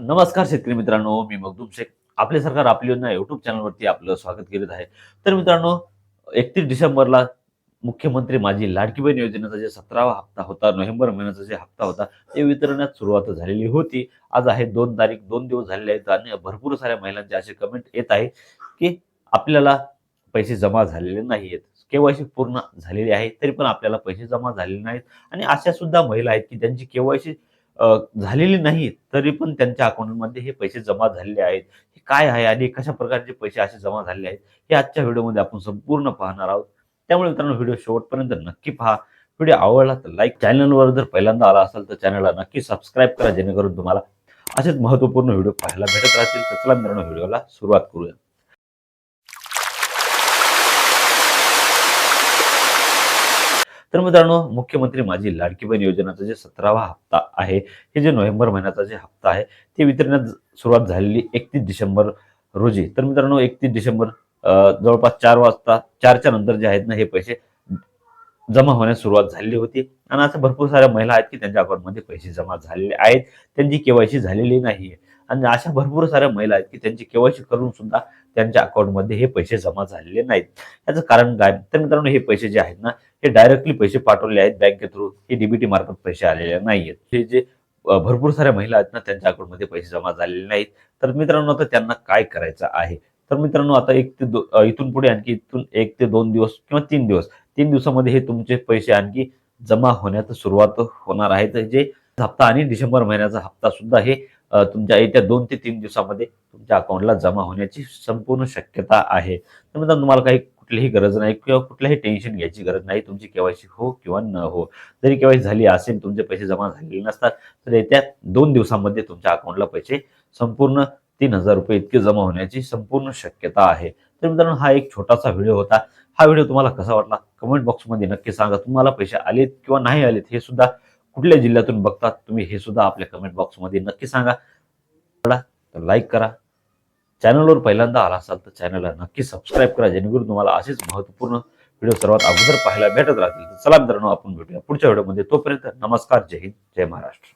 नमस्कार शेतकरी मित्रांनो मी मगदूम शेख आपले सरकार आपली योजना युट्यूब चॅनलवरती आपलं स्वागत करीत आहे. तर मित्रांनो एकतीस डिसेंबरला मुख्यमंत्री माझी लाडकी बहीण योजनेचा जे सतरावा हप्ता होता नोव्हेंबर महिन्याचा जे हप्ता होता ते वितरणात सुरुवात झालेली होती. आज आहे दोन तारीख दोन दिवस झालेले आहेत आणि भरपूर साऱ्या महिलांचे असे कमेंट येत आहे की आपल्याला पैसे जमा झालेले नाही आहेत केवायसी पूर्ण झालेली आहे तरी पण आपल्याला पैसे जमा झालेले नाहीत. आणि अशा सुद्धा महिला आहेत की ज्यांची केवायसी झालेली नाही तरी पण त्यांच्या अकाउंटमध्ये हे पैसे जमा झालेले आहेत. हे काय आहे आणि कशा प्रकारचे पैसे असे जमा झालेले आहेत हे आजच्या व्हिडिओमध्ये आपण संपूर्ण पाहणार आहोत. त्यामुळे मित्रांनो व्हिडिओ शेवटपर्यंत नक्की पहा. व्हिडिओ आवडला तर लाईक चॅनलवर जर पहिल्यांदा आला असेल तर चॅनलला नक्की सबस्क्राईब करा जेणेकरून तुम्हाला असेच महत्त्वपूर्ण व्हिडिओ पाहायला भेटत राहतील. तर चला मित्रांनो व्हिडिओला सुरुवात करूया. तर मित्रांनो मुख्यमंत्री माझी लाडकी बहीण योजनाचा जे सतरावा हप्ता आहे हे जे नोव्हेंबर महिन्याचा जे हप्ता आहे ते वितरणात सुरुवात झालेली एकतीस डिसेंबर रोजी. तर मित्रांनो एकतीस डिसेंबर जवळपास चार वाजता चारच्या नंतर जे आहेत ना हे पैसे जमा होण्यास सुरुवात झालेली होती. आणि असं भरपूर साऱ्या महिला आहेत की त्यांच्या अकाउंटमध्ये पैसे जमा झालेले आहेत. त्यांची केवायसी झालेली नाही आणि अशा भरपूर साऱ्या महिला आहेत की त्यांची केवायसी करून सुद्धा त्यांच्या अकाउंटमध्ये हे पैसे जमा झालेले नाहीत. याचं कारण काय? तर मित्रांनो हे पैसे जे आहेत ना हे डायरेक्टली पैसे पाठवले आहेत बँके थ्रू हे डीबीटी मार्फत पैसे आलेले नाहीयेत. हे जे भरपूर साऱ्या महिला आहेत ना त्यांच्या अकाउंटमध्ये पैसे जमा झालेले नाहीत. तर मित्रांनो आता त्यांना काय करायचं आहे? तर मित्रांनो आता एक ते दो इथून पुढे आणखी इथून एक ते दोन दिवस किंवा तीन दिवस तीन दिवसामध्ये हे तुमचे पैसे आणखी जमा होण्यास सुरुवात होणार आहे. तर जे हप्ता आणि डिसेंबर महिन्याचा हप्ता सुद्धा हे तुमच्या येत्या दोन ते तीन दिवसामध्ये तुमच्या अकाउंटला जमा होण्याची संपूर्ण शक्यता आहे. तर मित्रांनो तुम्हाला काही कुठलीही गरज नाही किंवा कुठल्याही टेन्शन घ्यायची गरज नाही. तुमची केवायसी हो किंवा न हो. जरी केवायसी झाली असेल तुमचे पैसे जमा झालेले नसतात तर येत्या दोन दिवसामध्ये तुमच्या अकाउंटला पैसे संपूर्ण तीन हजार रुपये इतके जमा होण्याची संपूर्ण शक्यता आहे. तर मित्रांनो हा एक छोटासा व्हिडिओ होता. हा व्हिडिओ तुम्हाला कसा वाटला? कमेंट बॉक्समध्ये नक्की सांगा. तुम्हाला पैसे आलेत किंवा नाही आलेत हे सुद्धा कुठल्या जिल्ह्यातून बघतात तुम्ही हे सुद्धा आपल्या कमेंट बॉक्समध्ये नक्की सांगा. तर लाईक करा. चॅनलवर पहिल्यांदा आला असाल तर चॅनलला नक्की सबस्क्राईब करा जेणेकरून तुम्हाला असेच महत्त्वपूर्ण व्हिडिओ सर्वात अगोदर पाहायला भेटत राहतील. तर चला मित्रांनो आपण भेटूया पुढच्या व्हिडिओमध्ये तोपर्यंत नमस्कार जय हिंद जय महाराष्ट्र.